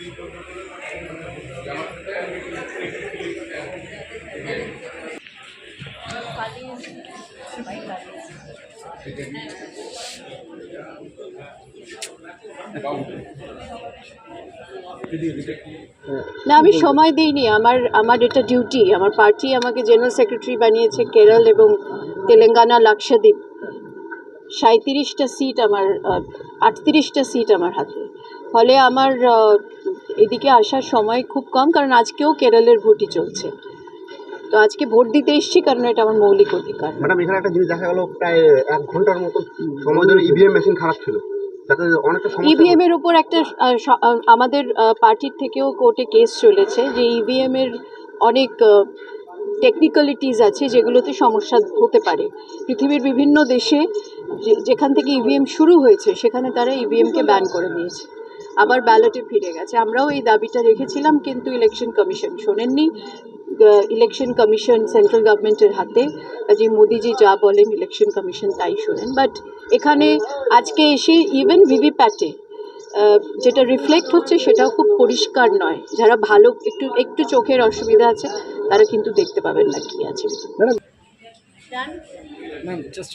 না, আমি সময় দিইনি। আমার আমার এটা ডিউটি আমার পার্টি আমাকে জেনারেল সেক্রেটারি বানিয়েছে কেরল এবং তেলেঙ্গানা লাক্ষাদ্বীপ। সাঁত্রিশটা সিট আমার আটত্রিশটা সিট আমার হাতে। ফলে আমার এদিকে আসার সময় খুব কম কারণ আজকেও কেরলের ভোটই চলছে। তো আজকে ভোট দিতে এসেছি কারণ এটা আমার মৌলিক অধিকার। ম্যাডাম এখানে একটা জিনিস দেখা গেল প্রায় এক ঘণ্টার মতো সময় ধরে ইভিএম মেশিন খারাপ ছিল। ইভিএম এর উপর একটা আমাদের পার্টির থেকেও কোর্টে কেস চলেছে যে ইভিএম এর অনেক টেকনিক্যালিটিস আছে যেগুলোতে সমস্যা হতে পারে। পৃথিবীর বিভিন্ন দেশে যে- যেখান থেকে ইভিএম শুরু হয়েছে সেখানে তারা ইভিএমকে ব্যান করে দিয়েছে। আবার ব্যালটে ফিরে গেছে। আমরাও এই দাবিটা রেখেছিলাম কিন্তু ইলেকশন কমিশন শোনেননি। ইলেকশন কমিশন সেন্ট্রাল গভর্নমেন্টের হাতে যে মোদিজি যা বলেন ইলেকশন কমিশন তাই শোনেন। বাট এখানে আজকে এসে ইভেন ভিভিপ্যাটে যেটা রিফ্লেক্ট হচ্ছে সেটাও খুব পরিষ্কার নয়। যারা ভালো একটু একটু চোখের অসুবিধা আছে তারা কিন্তু দেখতে পাবেন না কি আছে। Ma'am just